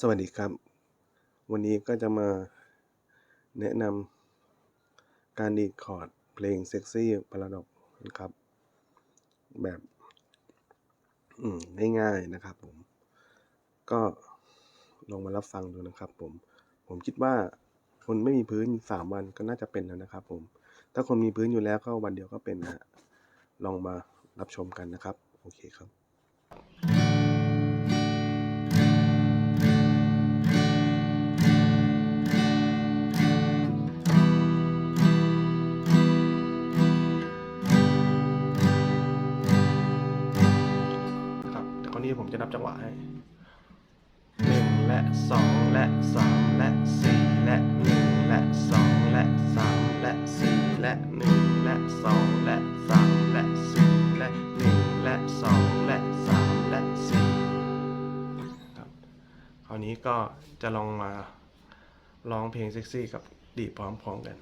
สวัสดีครับ วันนี้ก็จะมาแนะนำการดีดคอร์ดเพลงเซ็กซี่พาราดอกนะครับ แบบง่ายๆนะครับผม ก็ลองมารับฟังดูนะครับผม ผมคิดว่าคนไม่มีพื้นสามวันก็น่าจะเป็นแล้วนะครับผม ถ้าคนมีพื้นอยู่แล้วก็วันเดียวก็เป็นนะลองมารับชมกันนะครับ โอเคครับ นี้ผมจะนับจังหวะให้หนึ่งและสองและสามและสี่และหนึ่งและสองและสามและสี่และหนึ่งและสองและสามและสี่และหนึ่งและสองและสามและสี่ครับคราวนี้ก็จะลองมาร้องเพลงเซ็กซี่กับดีพร้อมๆกัน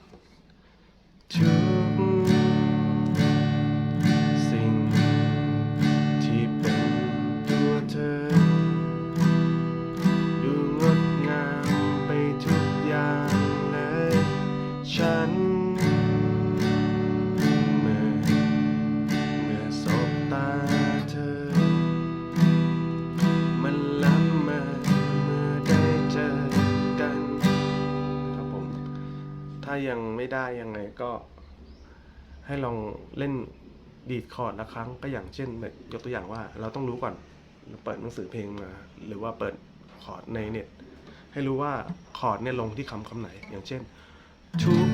ถ้ายังไม่ได้ยังไงก็ ให้ลองเล่นดีดคอร์ดละครั้งก็อย่างเช่นยกตัวอย่างว่าเราต้องรู้ก่อนเปิดหนังสือเพลงมา หรือว่าเปิดคอร์ดในเน็ตให้รู้ว่าคอร์ดเนี่ยลงที่คำคำไหน อย่างเช่น ทุก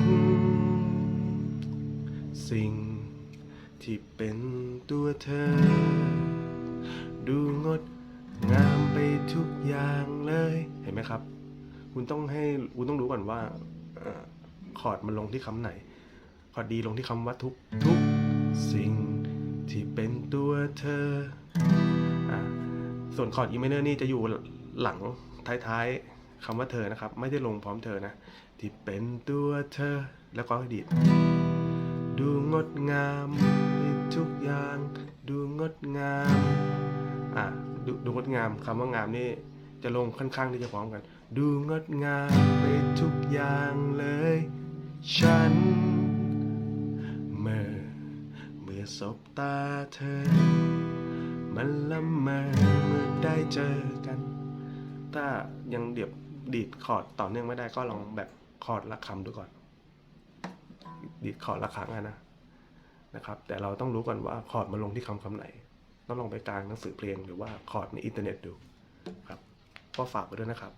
สิ่งที่เป็นตัวเธอ ดูงดงามไปทุกอย่างเลย เห็นไหมครับ คุณต้องให้คุณต้องรู้ก่อนว่า คอร์ดมันลงที่คำไหน คอร์ดดีลงที่คำว่าทุกทุกสิ่งที่เป็นตัวเธออ่าส่วนคอร์ดอีเมเนอร์นี่จะอยู่หลังท้ายๆคำว่าเธอนะครับ ไม่ได้ลงพร้อมเธอนะ ที่เป็นตัวเธอแล้วก็ดีดดูงดงามทุกอย่าง ดูงดงามอะดูดูงดงามคำว่างามนี่จะลงค่อนข้างที่จะพร้อมกัน ดูงดงามไปทุกอย่าง ฉัน เมื่อ เมื่อสบตาเธอ มันละเมอเมื่อได้เจอกัน ถ้ายังเดียบดีดคอร์ดต่อเนื่องไม่ได้ก็ลองแบบคอร์ดละคำดูก่อน ดีดคอร์ดละครั้งอะนะนะครับ แต่เราต้องรู้ก่อนว่าคอร์ดมันลงที่คำคำไหนต้องลองไปกลางหนังสือเพลงหรือว่าคอร์ดในอินเทอร์เน็ตดูครับก็ฝากไว้ด้วยนะครับ